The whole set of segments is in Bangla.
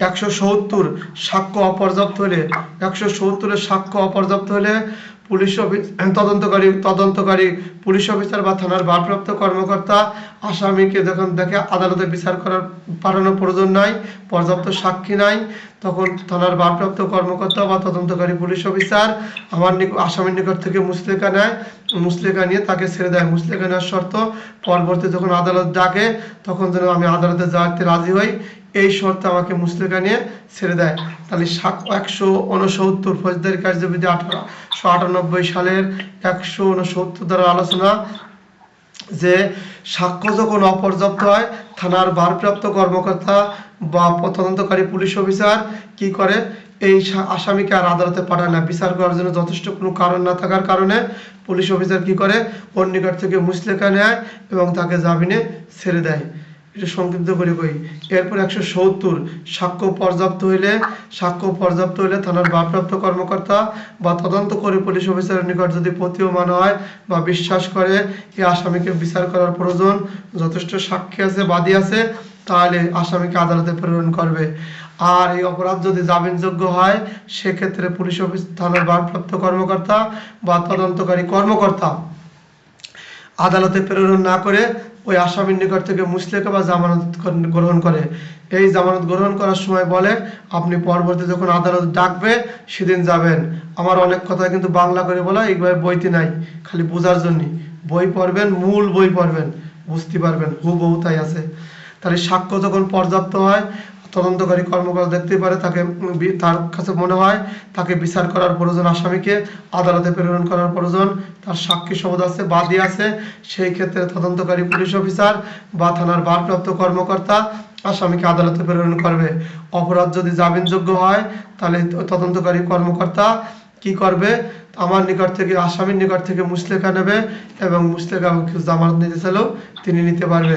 একশো সত্তর সাক্ষ্য অপর্যাপ্ত হলে, একশো সত্তরের সাক্ষ্য অপর্যাপ্ত হলে পুলিশ অফিস তদন্তকারী তদন্তকারী পুলিশ অফিসার বা থানার ভারপ্রাপ্ত কর্মকর্তা আসামিকে যখন দেখে আদালতে বিচার করার পাঠানোর প্রয়োজন নাই, পর্যাপ্ত সাক্ষী নাই, তখন থানার ভারপ্রাপ্ত কর্মকর্তা বা তদন্তকারী পুলিশ অফিসার আমার আসামির নিকট থেকে মুসলেকা নেয়। মুসলেকা নিয়ে তাকে ছেড়ে দেয়। মুসলেকা নেওয়ার শর্ত, পরবর্তী যখন আদালত ডাকে, তখন যেন আমি আদালতে যাওয়াতে রাজি হই। এই শর্তে আমাকে মুসলেকা নিয়ে ছেড়ে দেয়। তাহলে একশো উনসত্তর ফৌজদারি কার্যবিধি আঠারোশো আটানব্বই সালের একশো উনসত্তর দ্বারা আলোচনা যে সাক্ষ্য যখন অপর্যাপ্ত হয়, থানার ভারপ্রাপ্ত কর্মকর্তা বা তদন্তকারী পুলিশ অফিসার কি করে? এই আসামিকে আর আদালতে পাঠায় না। বিচার করার জন্য যথেষ্ট কোনো কারণ না থাকার কারণে পুলিশ অফিসার কি করে? নিকট থেকে মুসলেখা নেয় এবং তাকে জামিনে ছেড়ে দেয়। এটা সংক্ষিপ্ত করে কই। এরপর একশো সত্তর, সাক্ষ্য পর্যাপ্ত হইলে, সাক্ষ্য পর্যাপ্ত হইলে থানার ভারপ্রাপ্ত কর্মকর্তা বা তদন্ত করে পুলিশ অফিসারের নিকট যদি প্রতীয়মান হয় বা বিশ্বাস করে এই আসামিকে বিচার করার প্রয়োজন যথেষ্ট সাক্ষী আছে, বাদী আছে, তাহলে আসামিকে আদালতে প্রেরণ করবে। আর এই অপরাধ যদি জামিনযোগ্য হয়, সেক্ষেত্রে পুলিশ অফিস, থানার ভারপ্রাপ্ত কর্মকর্তা বা তদন্তকারী কর্মকর্তা আদালতে প্রেরণ না করে ওই আসামির নিকট থেকে মুসলেকা বা জামানত গ্রহণ করে। এই জামানত গ্রহণ করার সময় বলে, আপনি পরবর্তী যখন আদালত ডাকবে, সেদিন যাবেন। আমার অনেক কথা কিন্তু বাংলা করে বলা, এইভাবে বইতে নাই, খালি বোঝার জন্য। বই পড়বেন, মূল বই পড়বেন, বুঝতে পারবেন, হুবহু তাই আছে। তাহলে সাক্ষ্য যখন পর্যাপ্ত হয় তদন্তকারী কর্মকর্তা দেখতে পারে, তাকে তার কাছে মনে হয় তাকে বিচার করার প্রয়োজন আসামিকে, আদালতে প্রেরণ করার প্রয়োজন, তার সাক্ষী শব্দ আছে, বাদী আছে, সেই ক্ষেত্রে তদন্তকারী পুলিশ অফিসার বা থানার ভারপ্রাপ্ত কর্মকর্তা আসামিকে আদালতে প্রেরণ করবে। অপরাধ যদি জামিনযোগ্য হয়, তাহলে তদন্তকারী কর্মকর্তা কি করবে? আমার নিকট থেকে, আসামির নিকট থেকে মুসলেখা নেবে এবং মুসলেখা জামানত নিতে চাইলেও তিনি নিতে পারবে।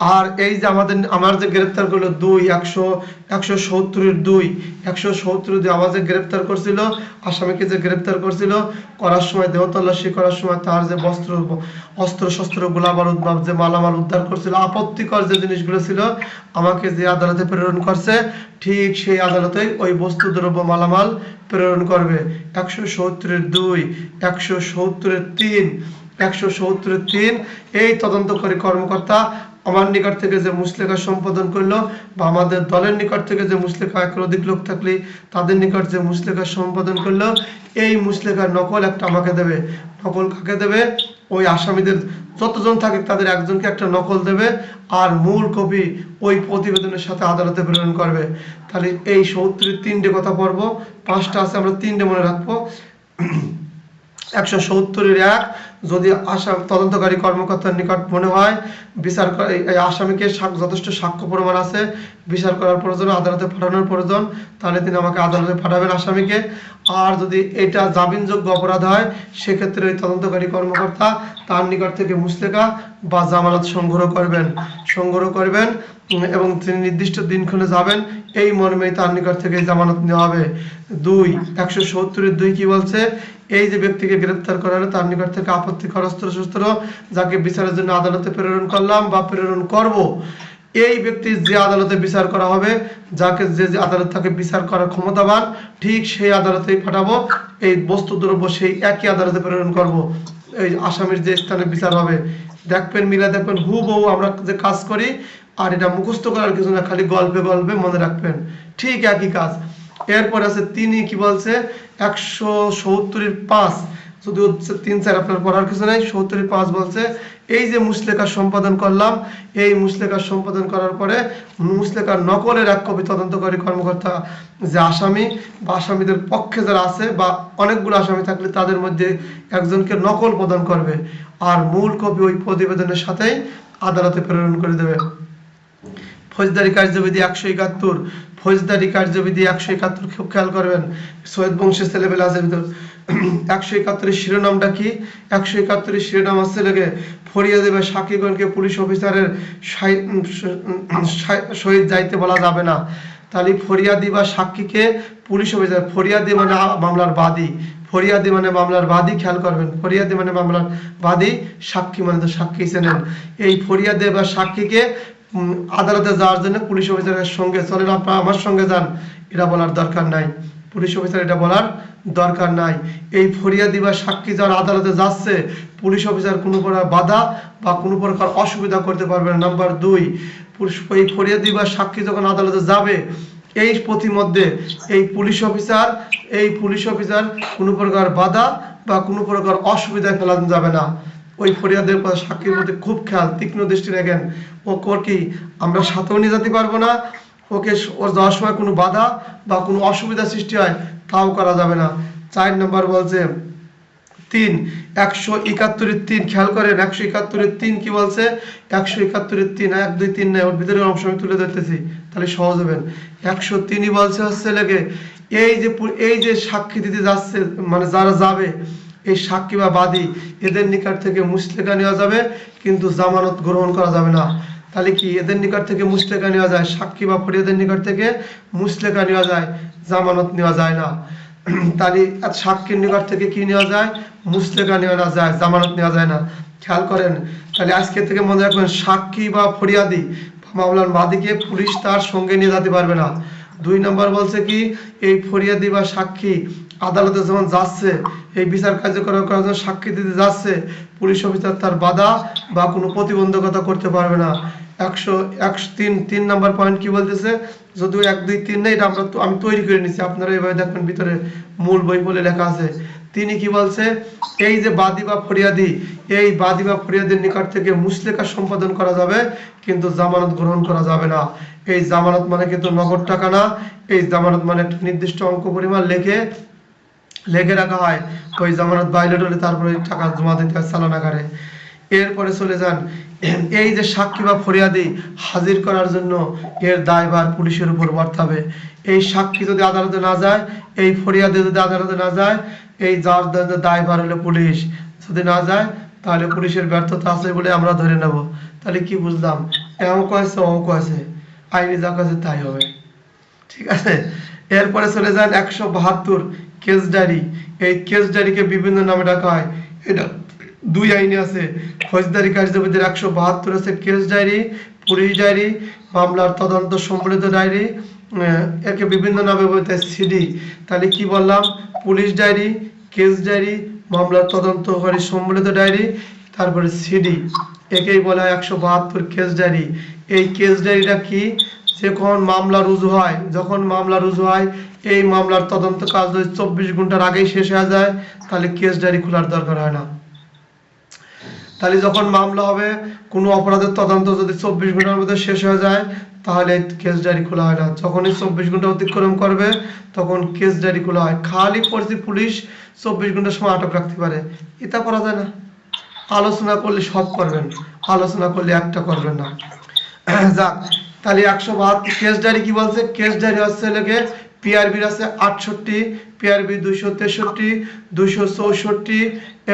আর এই যে আমাদের, আমার যে গ্রেপ্তার করল দুই, একশো একশো সত্তরের দুই, একশো সত্তর দুই আমার যে গ্রেপ্তার করছিল, আসামিকে যে গ্রেপ্তার করছিল, করার সময় দেহ তল্লাশি করার সময় তার যে বস্ত্র, অস্ত্র শস্ত্র গোলা বারুদ বা যে মালামাল উদ্ধার করছিল, আপত্তিকর যে জিনিসগুলো ছিল, আমাকে যে আদালতে প্রেরণ করছে, ঠিক সেই আদালতেই ওই বস্তু, দ্রব্য, মালামাল প্রেরণ করবে। একশো সত্তরের দুই, একশো সত্তরের তিন, একশো সত্তরের তিন, এই তদন্তকারী কর্মকর্তা আমার নিকট থেকে যে মুসলেখা সম্পাদন করল বা আমাদের দলের নিকট থেকে যে মুসলেখা একের অধিক লোক থাকলে তাদের নিকট যে মুসলেখা সম্পাদন করল, এই মুসলেখার নকল একটা আমাকে দেবে। নকল কাকে দেবে? ওই আসামিদের যতজন থাকে তাদের একজনকে একটা নকল দেবে আর মূল কপি ওই প্রতিবেদনের সাথে আদালতে প্রেরণ করবে। তাহলে এই সত্তরের তিনটে কথা পড়ব, পাঁচটা আছে, আমরা তিনটে মনে রাখব। একশো সত্তরের এক যদি আসাম তদন্তকারী কর্মকর্তার নিকট মনে হয়, বিচার এই আসামিকে যথেষ্ট সাক্ষ্য প্রমাণ আছে, বিচার করার প্রয়োজন, আদালতে পাঠানোর প্রয়োজন, তাহলে তিনি আমাকে আদালতে পাঠাবেন আসামিকে। আর যদি এটা জামিনযোগ্য অপরাধ হয়, সেক্ষেত্রে ওই তদন্তকারী কর্মকর্তা তার নিকট থেকে মুসলেকা বা জামানত সংগ্রহ করবেন। সংগ্রহ করবেন এবং তিনি নির্দিষ্ট দিনক্ষণে যাবেন, এই মর্মে তার নিকট থেকে জামানত নেওয়া হবে। দুই, একশো সত্তরের দুই কি বলছে? এই যে ব্যক্তিকে গ্রেপ্তার করা হলো, তার নিকট থেকে আপত্তিকর অস্ত্র শস্ত্র যাকে বিচারের জন্য আদালতে প্রেরণ করলাম বা প্রেরণ করব। এই ব্যক্তি যে আদালতে বিচার করা হবে, যাকে যে যে আদালত তাকে বিচার করার ক্ষমতাবান, ঠিক সেই আদালতেই পাঠাবো। এই বস্তু দ্রব্য সেই একই আদালতে প্রেরণ করব। এই আসামির যে স্থানে বিচার হবে। দেখবেন মিলা, দেখবেন হুবহু আমরা যে কাজ করি, আর এটা মুখস্থ করার কিছু না, খালি গল্পে গল্পে মনে রাখবেন। ঠিক একই কাজ। এরপর আছে, তিনি কি বলছে? একশো সত্তরের পাঁচ। তিন আপনার পড়ার কিছু নেই সত্তরের পাঁচ বলছে। এই যে সম্পাদন করলাম, এই সম্পাদন করার পরে নকলের এক তদন্তকারী কর্মকর্তা যে আসামি, বা আসামিদের পক্ষে যারা আছে, বা অনেকগুলো আসামি থাকলে তাদের মধ্যে একজনকে নকল প্রদান করবে। আর মূল কপি ওই প্রতিবেদনের সাথেই আদালতে প্রেরণ করে দেবে। ফৌজদারি কার্যবিধি একশো একাত্তর ফৌজদারি কার্যবিধি একশো একাত্তর খুব খেয়াল করবেন। সৈয়দ বংশের ছেলেবেলা আছে ভিতর। একশো একাত্তরের শিরোনামটা কি? একশো একাত্তরের শিরোনাম আছে লেগে ফরিয়া দেবে সাকিগণকে পুলিশ অফিসারের সহিত যাইতে বলা যাবে না। তাহলে ফরিয়াদি বা সাক্ষীকে পুলিশ অফিসার ফরিয়াদি মানে মামলার বাদী। ফরিয়াদি মানে মামলার বাদী, খেয়াল করবেন। ফরিয়াদি মানে মামলার বাদী, সাক্ষী মানে তো সাক্ষী চেনেন। এই ফরিয়াদি বা সাক্ষীকে আদালতে যাওয়ার জন্য পুলিশ অফিসারের সঙ্গে চলেন আপনারা আমার সঙ্গে যান। এটা বলার দরকার নাই। পুলিশ অফিসার এটা বলার দরকার নাই। এই ফরিয়াদি বা সাক্ষী যারা আদালতে যাচ্ছে, পুলিশ অফিসার কোনো প্রকার বাধা বা কোনো প্রকার অসুবিধা করতে পারবে না। নাম্বার দুই এই ফরিয়াদি বা সাক্ষী যখন আদালতে যাবে, এই প্রতিমধ্যে এই পুলিশ অফিসার এই পুলিশ অফিসার কোনো প্রকার বাধা বা কোনো প্রকার অসুবিধায় ফেলানো যাবে না। ওই ফরিয়াদের কথা সাক্ষীর প্রতি খুব খেয়াল, তীক্ষ্ণ দৃষ্টি রাখেন। ও ওর কি, আমরা সাথেও নিয়ে যেতে পারব না? ওকে ওর যাওয়ার সময় কোনো বাধা বা কোনো অসুবিধা সৃষ্টি হয়, তাও করা যাবে না। চার নম্বর বলছে, তিন, একশো একাত্তরের তিন, খেয়াল করেন, একশো একাত্তরের তিন কি বলছে? একশো একাত্তরের তিন, এক, দুই, তিন নয়, ওর ভিতরে অংশ আমি তুলে ধরতেছি, তাহলে সহজ হবেন একশো তিনই বলছে হচ্ছে লেগে, এই যে এই যে সাক্ষী দিতে যাচ্ছে মানে যারা যাবে এই সাক্ষী বা বাদী এদের নিকট থেকে মুসলেকা নেওয়া যাবে, কিন্তু জামানত গ্রহণ করা যাবে না। তাহলে কি এদের নিকট থেকে মুসলেকা নেওয়া যায়? সাক্ষী বা ফরিয়াদের নিকট থেকে মুসলেকা নেওয়া যায়, জামানত নেওয়া যায় না। তাহলে সাক্ষীর নিকট থেকে কি নেওয়া যায়? মুসলেকা নেওয়া যায়, জামানত নেওয়া যায় না। খেয়াল করেন, তাহলে আজকে থেকে মনে রাখবেন, সাক্ষী বা ফরিয়াদি মামলার বাদীকে পুলিশ তার সঙ্গে নিয়ে যেতে পারবে না। দুই নম্বর বলছে কি, এই ফরিয়াদি বা সাক্ষী আদালতে যখন যাচ্ছে, এই বিচার কার্যকর করার জন্য সাক্ষী দিতে যাচ্ছে, পুলিশ অফিসার তার বাধা বা কোনো প্রতিবন্ধকতা করতে পারবে না। একশো একশো তিন তিন নাম্বার পয়েন্ট কি বলতেছে? যদিও এক, দুই, তিন নেই, এটা আমরা আমি তৈরি করে নিচ্ছি আপনারা এভাবে দেখবেন, ভিতরে মূল বই বলে লেখা আছে। তিনি কি বলছে? এই যে বাদী বা ফরিয়াদি, এই বাদী বা ফরিয়াদির নিকট থেকে মুসলেকা সম্পাদন করা যাবে, কিন্তু জামানত গ্রহণ করা যাবে না। এই জামানত মানে কিন্তু নগদ টাকা না, এই জামানত মানে একটা নির্দিষ্ট অঙ্ক পরিমাণ লেখে লেগে রাখা হয়। ওই জামানত ভাইলেট হলে তারপরে টাকা জমা দিতে হয় চালানাগারে এরপরে চলে যান। এই যে সাক্ষী বা ফরিয়াদি হাজির করার জন্য এর দায়ভার পুলিশের উপর বর্তাবে এই সাক্ষী যদি আদালতে না যায়, এই ফরিয়াদি যদি আদালতে না যায়, এই যার দায়ভার হলো পুলিশ। যদি না যায়, তাহলে পুলিশের ব্যর্থতা আছে বলে আমরা ধরে নেব। তাহলে কি বুঝলাম? এ অঙ্ক আছে অঙ্ক আছে। আইনি যা কাছে তাই হবে। ঠিক আছে? এরপরে চলে যান একশো বাহাত্তর কেস ডায়েরি এই কেস ডায়েরিকে বিভিন্ন নামে ডাকা হয়। এটা দুই আইনে আছে। ফৌজদারি কার্যবিধির একশো বাহাত্তর আছে কেস ডায়েরি পুলিশ ডায়েরি মামলার তদন্ত সম্বলিত ডায়েরি একে বিভিন্ন নামে বলতে সিডি তাহলে কি বললাম? পুলিশ ডায়েরি কেস ডায়েরি মামলার তদন্তকারী সম্বলিত ডায়েরি তারপরে সিডি একেই বলা হয় একশো বাহাত্তর কেস ডায়েরি এই কেস ডায়েরিটা কি? যখন মামলা রুজু হয়, যখন মামলা রুজু হয়, এই মামলার তদন্ত কাজ যদি চব্বিশ ঘণ্টার আগেই শেষ হয়ে যায়, তাহলে কেস ডায়েরি খোলার দরকার হয় না। তাহলে যখন মামলা হবে, কোনো অপরাধের তদন্ত যদি চব্বিশ ঘণ্টার মধ্যে শেষ হয়ে যায়, তাহলে কেস ডায়েরি খোলা হয় না। যখনই চব্বিশ ঘণ্টা অতিক্রম করবে, তখন কেস ডায়েরি খোলা হয়। খালি পরিস্থিতি পুলিশ, চব্বিশ ঘণ্টার সময় আটক রাখতে পারে। এটা করা যায় না। আলোচনা করলে সব করবেন, আলোচনা করলে একটা করবেন না। যাক, তাহলে একশো বাহাত্তর। কেস ডায়েরি কি বলছে? কেস ডায়েরি হচ্ছে লেগে পিআরবির আছে আটষট্টি পিআরবি দুইশো তেষট্টি, দুইশো চৌষট্টি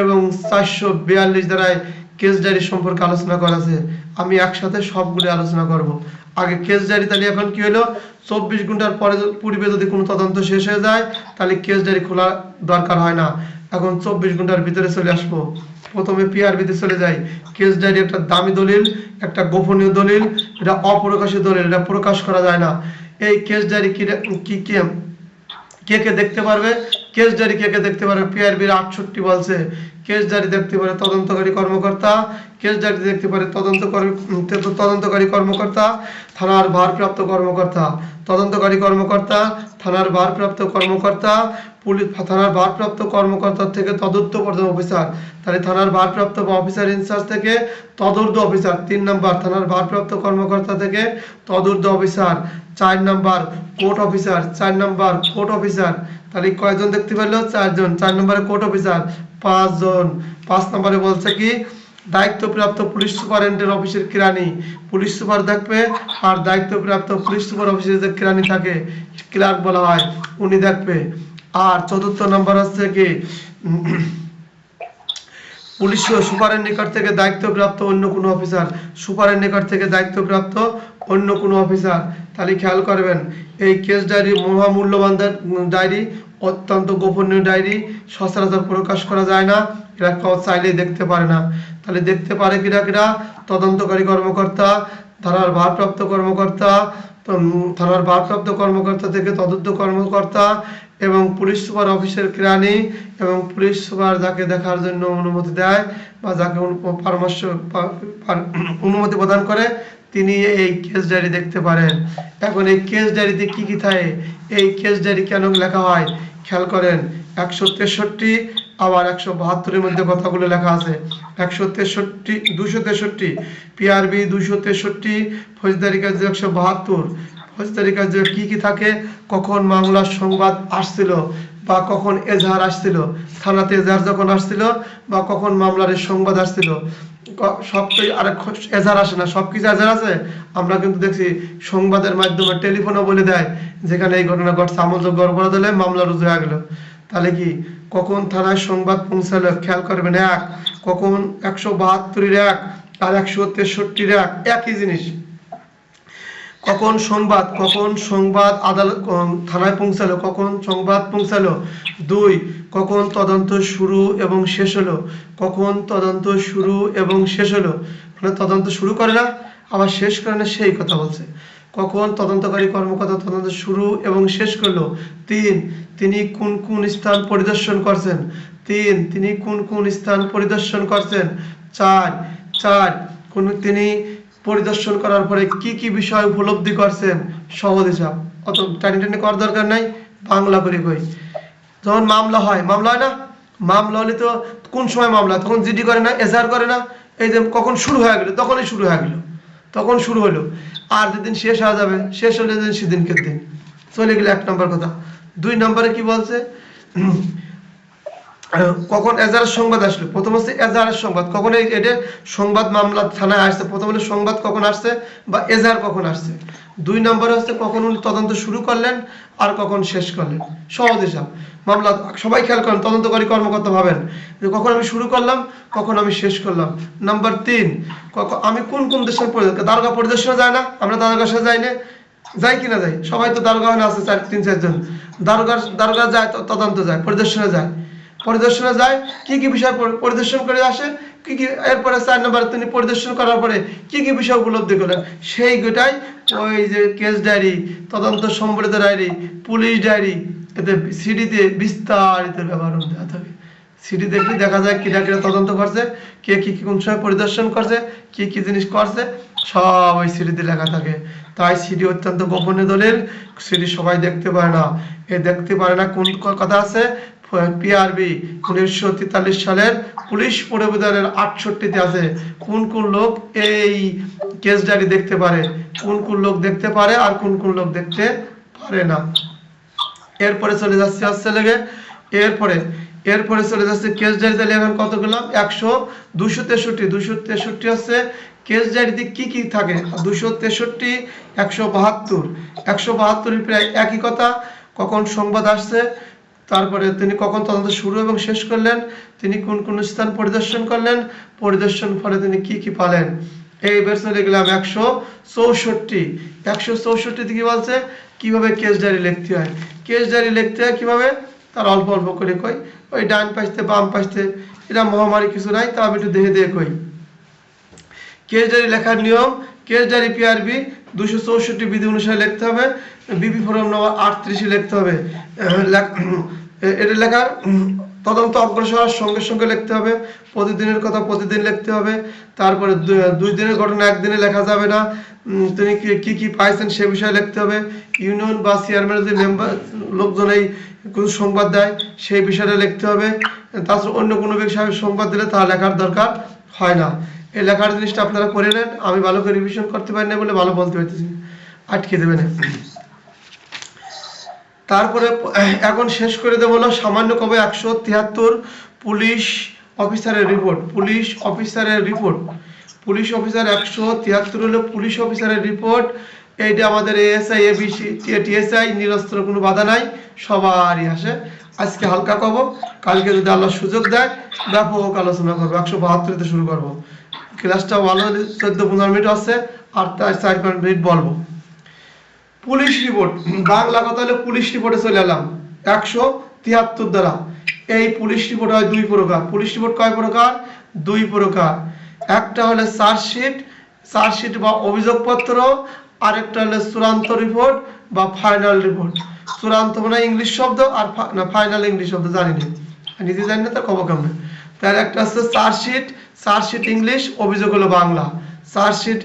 এবং চারশো বিয়াল্লিশ দ্বারায় কেস ডায়েরি সম্পর্কে আলোচনা করা আছে। আমি একসাথে সবগুলো আলোচনা করব। আগে কেস ডায়েরি তাহলে এখন কি হলো? চব্বিশ ঘণ্টার পরে পূর্বে যদি কোনো তদন্ত শেষ হয়ে যায়, তাহলে কেস ডায়েরি খোলা দরকার হয় না। এখন চব্বিশ ঘণ্টার ভিতরে চলে আসব। প্রথমে পিআরবিতে চলে যায়। কেস ডায়েরি একটা দামি দলিল, একটা গোপনীয় দলিল, এটা অপ্রকাশিত দলিল, এটা প্রকাশ করা যায় না। এই কেস ডায়েরি কি কে কি? কে দেখতে পারবে? কেস ডায়েরি কে কে দেখতে পারবে? পিআরবির আটষট্টি বলছে। কেস জারি দেখতে পারে তদন্তকারী কর্মকর্তা, কেস জারি দেখতে পারে তদন্তকারী তদন্তকারী কর্মকর্তা, থানার ভারপ্রাপ্ত কর্মকর্তা। তদন্তকারী কর্মকর্তা, থানার ভারপ্রাপ্ত কর্মকর্তা, পুলিশ থানার ভারপ্রাপ্ত কর্মকর্তার থেকে তদন্ত পর্যন্ত অফিসার। তাহলে থানার ভারপ্রাপ্ত অফিসার ইনচার্জ থেকে তদূর্ধ্ব অফিসার, তিন নম্বর। থানার ভারপ্রাপ্ত কর্মকর্তা থেকে তদূর্ধ্ব অফিসার, চার নম্বর। কোর্ট অফিসার, চার নম্বর। Court officer. তাহলে কয়জন দেখতে পেল চারজন। চার নম্বরে কোর্ট অফিসার। পাঁচজন। পাঁচ নম্বরে বলছে কি, দায়িত্বপ্রাপ্ত পুলিশ সুপারিনটেন্ডেন্ট অফিসের কিরানি। পুলিশ সুপার দেখবে, আর দায়িত্বপ্রাপ্ত পুলিশ সুপার অফিসের যে কিরানি থাকে, ক্লার্ক বলা হয়, উনি দেখবে। আর চতুর্থ নম্বর হচ্ছে কি, পুলিশ সুপারের নিকট থেকে দায়িত্বপ্রাপ্ত অন্য কোনো অফিসার। সুপারের নিকট থেকে দায়িত্বপ্রাপ্ত অন্য কোনো অফিসার। তাহলে খেয়াল করবেন, এই কেস ডায়েরি মহামূল্যবান ডায়েরি অত্যন্ত গোপনীয় ডায়েরি, সচরাচর প্রকাশ করা যায় না। এরা কেউ চাইলেই দেখতে পারে না। তাহলে দেখতে পারে কিরা কিরা তদন্তকারী কর্মকর্তা থানার ভারপ্রাপ্ত কর্মকর্তা থানার ভারপ্রাপ্ত কর্মকর্তা থেকে তদন্ত কর্মকর্তা এবং পুলিশ সুপার অফিসের কেরানি এবং পুলিশ সুপার যাকে দেখার জন্য অনুমতি দেয় বা যাকে পরামর্শ অনুমতি প্রদান করে তিনি এই কেস ডায়েরি দেখতে পারেন। এখন এই কেস ডায়েরিতে কি কি থাকে? এই কেস ডায়েরি কেন লেখা হয়? খেয়াল করেন, একশো তেষট্টি আবার একশো বাহাত্তরের মধ্যে কথাগুলো লেখা আছে। একশো তেষট্টি, দুশো তেষট্টি পিআরবি দুশো তেষট্টি, ফৌজদারি কাজ একশো বাহাত্তর। ফৌজদারি কাজে কি কি থাকে? কখন মামলার সংবাদ আসছিল? বা কখন এজাহার আসছিল, থানাতে এজাহার যখন আসছিল বা কখন মামলার সংবাদ আসছিল, ক- সব তো আর এজাহার আসে না, সব কিছু এজাহার আছে? আমরা কিন্তু দেখছি সংবাদের মাধ্যমে টেলিফোনও বলে দেয়, যেখানে এই ঘটনা ঘটছে আমলযোগ্য অপরাধ হলে মামলা রুজু হয়ে গেল। তাহলে কি কখন থানায় সংবাদ পৌঁছালো? খেয়াল করবেন, এক, কখন একশো বাহাত্তরের এক আর একশো তেষট্টির এক, একই জিনিস। কখন সংবাদ কখন সংবাদ আদালত থানায় পৌঁছালো, কখন সংবাদ পৌঁছালো? দুই, কখন তদন্ত শুরু এবং শেষ হলো? কখন তদন্ত শুরু এবং শেষ হলো? মানে তদন্ত শুরু করে না, আবার শেষ করে না, সেই কথা বলছে। কখন তদন্তকারী কর্মকর্তা তদন্ত শুরু এবং শেষ করল? তিন, তিনি কোন কোন স্থান পরিদর্শন করছেন? তিন, তিনি কোন কোন স্থান পরিদর্শন করছেন? চার চার, কোন তিনি পরিদর্শন করার পরে কি কি বিষয় উপলব্ধি করছেন? সহজ হিসাব। অত টানি টানি করার দরকার নাই, বাংলা করে কই। যখন মামলা হয় মামলা হয় না? মামলা হলে তো কোন সময় মামলা? তখন জিডি করে না, এসআর করে না? এই যে কখন শুরু হয়ে গেল? তখনই শুরু হয়ে গেল। তখন শুরু হলো। আর যেদিন শেষ হয়ে যাবে, শেষ হলে সেদিনকে দিন। চলে গেলে এক নম্বর কথা। দুই নম্বরে কি বলছে? কখন এজাহারের সংবাদ আসলো? প্রথম হচ্ছে এজাহারের সংবাদ। কখন এটা সংবাদ মামলা থানায় আসছে? প্রথম হলো সংবাদ কখন আসছে বা এজাহার কখন আসছে? দুই নম্বরে হচ্ছে কখন উনি তদন্ত শুরু করলেন আর কখন শেষ করলেন। সহজ হিসাব। মামলা, সবাই খেয়াল করেন, তদন্তকারী কর্মকর্তা ভাবেন যে কখন আমি শুরু করলাম, কখন আমি শেষ করলাম। নাম্বার তিন কখন আমি কোন কোন দেশের পরিদর্শন দারোগা পরিদর্শনে যায় না? আমরা দারোগার সাথে যাই না? যাই কিনা যাই। সবাই তো দারোগা হয় আছে চার তিন, চারজন। দারোগার দারোগা যায়, তদন্ত যায়, পরিদর্শনে যায়। পরিদর্শনে যায়, কি কি বিষয় পরিদর্শন করে আসে, কি কি এরপরে চার নম্বর তিনি পরিদর্শন করার পরে কি কি বিষয় উপলব্ধি করলেন? সেই গোটাই ওই যে কেস ডায়েরি তদন্ত সম্বলিত ডায়েরি পুলিশ ডায়েরি এতে সিডিতে বিস্তারিত ব্যবহার দেওয়া থাকে সিডি দেখলে দেখা যায় কিরা কিরা তদন্ত করছে, কে কি কি কোন সময় পরিদর্শন করছে, কি কি জিনিস করছে, সব ওই সিডিতে লেখা থাকে। তাই সিডি অত্যন্ত গোপনীয় দলের সিডি সবাই দেখতে পারে না। এ দেখতে পারে না কোন কথা আছে পিআরবি উনিশশো তেতাল্লিশ সালের পুলিশ প্রবিধানের আটষট্টিতে আছে। কোন কোন লোক এই কেস ডায়েরি দেখতে পারে? কোন কোন লোক দেখতে পারে আর কোন কোন লোক দেখতে পারে না? এরপরে চলে যাচ্ছে হচ্ছে লেগে এরপরে এরপরে চলে যাচ্ছে কেস ডায়েরিতে লেখেন কতগুলো একশো দুশো তেষট্টি। দুশো তেষট্টি হচ্ছে কেস ডায়েরিতে কি কি থাকে? দুশো তেষট্টি, একশো বাহাত্তর। একশো বাহাত্তরের প্রায় একই কথা। কখন সংবাদ আসছে? তারপরে তিনি কখন তদন্ত শুরু এবং শেষ করলেন? তিনি কোন কোন স্থান পরিদর্শন করলেন? পরিদর্শন ফলে তিনি কি কি পালেন? এই বের চলে গেলাম একশো চৌষট্টি। একশো চৌষট্টিতে কি বলছে? কীভাবে কেস ডায়েরি লিখতে হয়? কেস ডায়েরি লিখতে হয় কীভাবে? তার অল্প অল্প করে কই। ওই ডান পাশতে বাম পাশতে এটা মহামারী কিছু নাই, তা আমি একটু দেখে দেখে কই। কেস ডায়েরি লেখার নিয়ম ডায়েরি পিআরবি দুশো চৌষট্টি বিধি অনুসারে লিখতে হবে বিবি ফরম নম্বর আটত্রিশে লিখতে হবে। এটা লেখার তদন্ত অগ্রসর সঙ্গে সঙ্গে লিখতে হবে, প্রতিদিনের কথা প্রতিদিন লিখতে হবে, তারপরে দুই দিনের ঘটনা একদিনে লেখা যাবে না। তিনি কি কি কি পাইছেন সে বিষয়ে লিখতে হবে। ইউনিয়ন বা চেয়ারম্যানের যে মেম্বার, লোকজন এই কোনো সংবাদ দেয়, সেই বিষয়টা লিখতে হবে। তাছাড়া অন্য কোনো বিষয়ে সংবাদ দিলে তা লেখার দরকার হয় না। এই লেখার জিনিসটা আপনারা করে নেন, আমি ভালো করে রিভিশন করতে পারি না বলে ভালো বলতে পারতেছি আটকে দেবেন তারপরে এখন শেষ করে দেবো হলো সামান্য কবে একশো তিয়াত্তর পুলিশ অফিসারের রিপোর্ট পুলিশ অফিসারের রিপোর্ট পুলিশ অফিসার একশো তিয়াত্তর হলো পুলিশ অফিসারের রিপোর্ট এইটা আমাদের এএসআই এবিসি টিএসআই নিরস্ত্র, কোনো বাধা নাই, সবারই আসে। আজকে হালকা কব, কালকে যদি আল্লাহ সুযোগ দেয়, ব্যাপক আলোচনা করব, একশো বাহাত্তরতে শুরু করব। ক্লাসটা ভালো চোদ্দ পনেরো মিনিট আছে, আর তার চার পাঁচ মিনিট বলব। পুলিশ রিপোর্ট বাংলা কথা হলে পুলিশ রিপোর্টে চলে এলাম। একশো তিয়াত্তর দ্বারা। এই পুলিশ রিপোর্ট হয় দুই প্রকার। পুলিশ রিপোর্ট কয় প্রকার? দুই প্রকার। একটা হলে চার্জশিট চার্জশিট বা অভিযোগপত্র, আরেকটা হলে চূড়ান্ত রিপোর্ট বা ফাইনাল রিপোর্ট চূড়ান্ত মানে ইংলিশ শব্দ আর ফাইনাল ইংলিশ শব্দ, জানি না। নিজে জানি না, তার কব কেমন? তার একটা হচ্ছে চার্জশিট চার্জশিট ইংলিশ অভিযোগ হলো বাংলা। চার্জশিট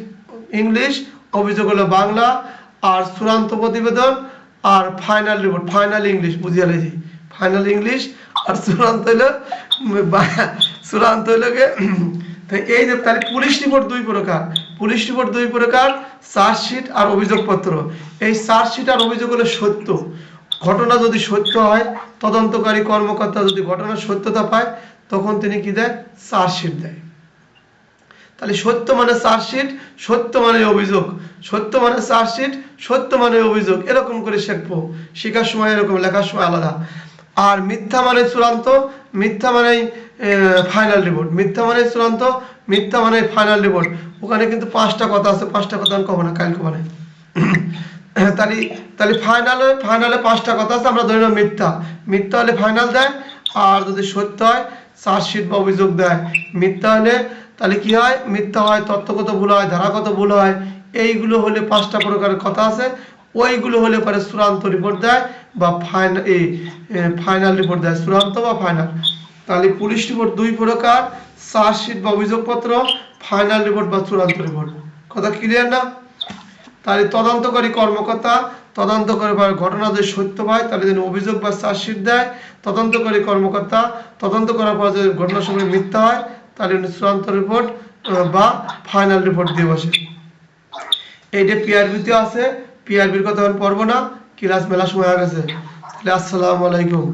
ইংলিশ অভিযোগ হলো বাংলা, আর চূড়ান্ত প্রতিবেদন, আর ফাইনাল রিপোর্ট ফাইনাল ইংলিশ বুঝিয়ে লেছি ফাইনাল ইংলিশ আর চূড়ান্ত বা- চূড়ান্ত হলো এই যে তাহলে পুলিশ রিপোর্ট দুই প্রকার। পুলিশ রিপোর্ট দুই প্রকার চার্জশিট আর অভিযোগপত্র। এই চার্জশিট আর অভিযোগ হলো সত্য। ঘটনা যদি সত্য হয়, তদন্তকারী কর্মকর্তা যদি ঘটনার সত্যতা পায়, তখন তিনি কি দেয়? চার্জশিট দেয়। তাহলে সত্য মানে চার্জশিট, সত্য মানে অভিযোগ। সত্য মানে চার্জশিট, সত্য মানে অভিযোগ। এরকম করে শিখব। শেখার সময় এরকম, লেখার সময় আলাদা। আর মিথ্যা মানে চূড়ান্ত, মিথ্যা মানে ফাইনাল রিপোর্ট মিথ্যা মানে চূড়ান্ত, মিথ্যা মানে ফাইনাল রিপোর্ট ওখানে কিন্তু পাঁচটা কথা আছে। পাঁচটা কথা আমি কব না কালকে মানে তাহলে তাহলে ফাইনালে ফাইনালে পাঁচটা কথা আছে। আমরা ধরে মিথ্যা। মিথ্যা হলে ফাইনাল দেয়, আর যদি সত্য হয়, চার্জশিট বা অভিযোগ দেয়। মিথ্যা হলে তাহলে কি হয়? মিথ্যা হয়, তথ্যগত ভুল হয়, ধারাগত ভুল হয়। এইগুলো হলে পাঁচটা প্রকারের কথা আছে। ওইগুলো হলে পরে চূড়ান্ত রিপোর্ট দেয় বা ফাইনাল এই ফাইনাল রিপোর্ট দেয়। চূড়ান্ত বা ফাইনাল তাহলে পুলিশ রিপোর্ট দুই প্রকার চার্জশিট বা অভিযোগপত্র ফাইনাল রিপোর্ট বা চূড়ান্ত রিপোর্ট কথা ক্লিয়ার না? তাহলে তদন্তকারী কর্মকর্তা তদন্ত করে ঘটনা যদি সত্য হয় তাহলে যেন অভিযোগ বা চার্জশিট দেয়। তদন্তকারী কর্মকর্তা, তদন্ত করার পর যদি ঘটনার সময় মিথ্যা হয় তাহলে চূড়ান্ত রিপোর্ট বা ফাইনাল রিপোর্ট দিয়ে বসে। এইটা পিআরবিতে আছে পিআরবির কথা পড়ব না ক্লাস মেলা সময় হয়ে গেছে। আসসালামু আলাইকুম।